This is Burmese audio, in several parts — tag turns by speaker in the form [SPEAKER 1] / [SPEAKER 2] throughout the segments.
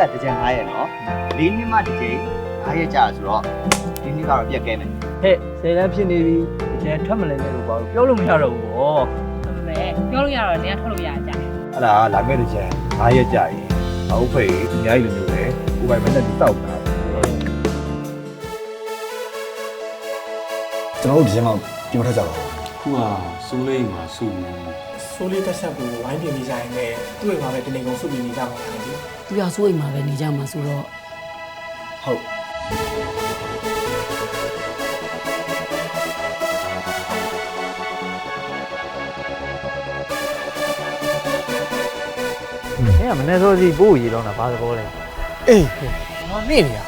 [SPEAKER 1] ကတစ်ကြံ9ရက်နော်၄နှစ်မှတစ်ကြိမ်9ရက်ကြာဆိုတော့ဒီနှစ်ကတော့ပြက်ကဲမယ်
[SPEAKER 2] ဟဲ့ဆယ်တန်းဖြစ်နေပြီကျန်ထွက်မလဲနဲ့လို့ပါပြောလို့မရတော့ဘူးဗော
[SPEAKER 3] ဟုတ်ပဲပြောလို့ရတော့နေရာထွက်လို့ရကြတယ်
[SPEAKER 4] အဲ့ဒါလာခဲ့တဲ့ကျန်9ရက်ကြာရင်အဟုတ်ဖေးအများကြီးလိုမျိုးပဲကိုယ်ပိုင်မနဲ့တိတောက်တာကျွန်တော်တို့ဒီချိန်မှာပြောထက်ကြပါဦး
[SPEAKER 5] ခုကစိုးလေးမှာစုနေ
[SPEAKER 6] ဆိုးလေးတက်ဆက်ကိုဝိုင်းပြင်နေကြရင်လည်းသူ့ရဲ့မှာပဲတနေကုန်စုပြီးနေကြမှာလေ
[SPEAKER 7] သူရဆိုးအိမ်မှာပဲနေကြမှာဆိုတော့
[SPEAKER 4] ဟုတ်
[SPEAKER 2] ဟဲ့ကမနေ့စောစီပို့ရေလောင်းတာဘာသဘောလဲ
[SPEAKER 6] အေးငါနေနေရ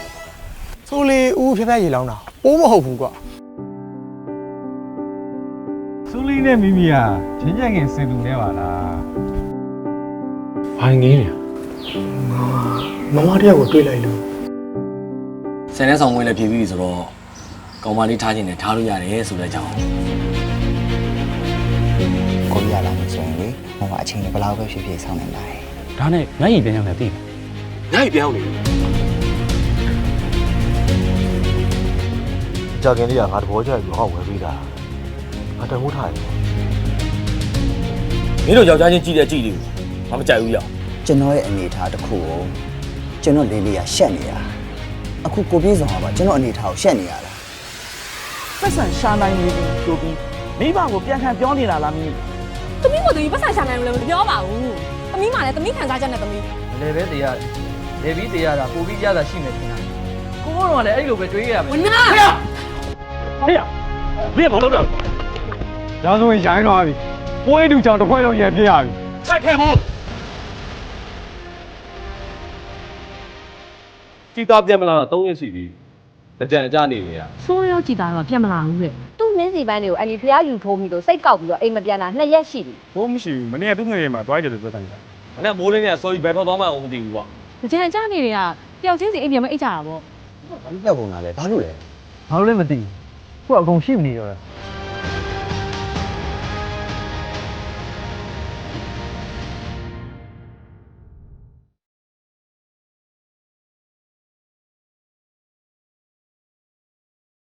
[SPEAKER 6] ဆိုးလေးဦးဖျက်ဖျက်ရေလောင်းတာအိုးမဟုတ်ဘူးကွာ
[SPEAKER 4] စူးလီနဲ့မိမိကချင်းချင်ခင်စင်လူနေပါလား
[SPEAKER 5] ဘာငင်းနေ
[SPEAKER 6] မမတယောက်ကိုတွေ့လိုက်လို့
[SPEAKER 8] ဆယ်နဲ့ဆောင်ဝင်လည်းဖြည့်ပြီးပြီဆိုတော့ကောင်မလေးထားခြင်းနဲ့ထားလို့ရတယ်ဆိုတဲ့အကြောင်း
[SPEAKER 1] ကိုရလာမှဆိုရင်လေဟိုမှာအချိန်ဘယ်လောက်ပဲဖြစ်ဖြစ်ဆောင်းနေပါတယ်
[SPEAKER 5] ဒါနဲ့ငါ့ရင်ပြန်ရောက်နေပြီငါ့ရင်ပြန်ရောက်နေ
[SPEAKER 4] ကြာခင်လေးကငါတဘောကြိုက်ပြီးဟောက်ဝယ်ပေးတာ ငါတမိုးထားရ
[SPEAKER 8] မင်းတို့ယောက်ျားချင်းကြည့်တဲ့ကြည့်တွေကိုငါမကြိုက်ဘူးရောက်
[SPEAKER 1] ကျွန်တော်ရဲ့အနေအထားတစ်ခုကိုကျွန်တော်လေးလေးကရှက်နေတာအခုကိုပြေးဆောင်ပါကျွန်တော်အနေအထားကိုရှက်နေရတာ
[SPEAKER 2] ပတ်စံရှာနိုင်နေပြီဆိုပြီးမိဘကိုပြန်ခံပြောနေတာလားမင်း။
[SPEAKER 3] သမီးမို့သမီးပတ်ဆိုင်ရှာနိုင်လို့လည်းမပြောပါဘူး။သမီးမှလည်းသမီးခံစားချက်နဲ့သမီး
[SPEAKER 2] လေပဲတရားလေပြီးတရားတာပိုပြီးကြတာရှိနေတင်တာကိုကတော့လည်းအဲ့လိုပဲတွေးရမယ်။
[SPEAKER 3] ဝနာ
[SPEAKER 5] ဟေ့ရမင်းဘာလုပ်တာ
[SPEAKER 4] ဒါဆိုရင်ရိုင်းတော့ပြီပွဲတူချောင်တစ်ခွဲလုံးရပြရပြီ
[SPEAKER 5] စိုက်ခဲမို့ကြည်သားပြန်မလာတော့3ရက်ရှိပြီတကြံကြနေနေရ
[SPEAKER 7] ဆိုးရောက်ကြည့်တာတော့ပြတ်မလာဘူးတဲ့
[SPEAKER 9] သူ့မင်းစီပန်းတွေကိုအန်ဒီဖျားယူထိုးပြီးတော့စိတ်ကောက်ပြီးတော့အိမ်မပြန်တာနှစ်ရက်ရှိပြီ
[SPEAKER 4] ဘိုးမရှိဘူးမနေ့ကသူ့ငယ်မှာတွားကြတယ်ပြောတယ်
[SPEAKER 8] မနေ့မိုးလင်းနေဆိုပြီးဘယ်ဖော်သွားမှအောင်မသိဘူးကွာ။
[SPEAKER 3] ကြံကြနေတွေကတယောက်ချင်းစီအိမ်ပြန်မအိတ်ကြတာပေါ့
[SPEAKER 1] ပြောက်ကုန်တာလေဘာလို့လဲ
[SPEAKER 2] ဘာလို့လဲမသိဘူးခုကအကုန်ရှိမနေတော့တာ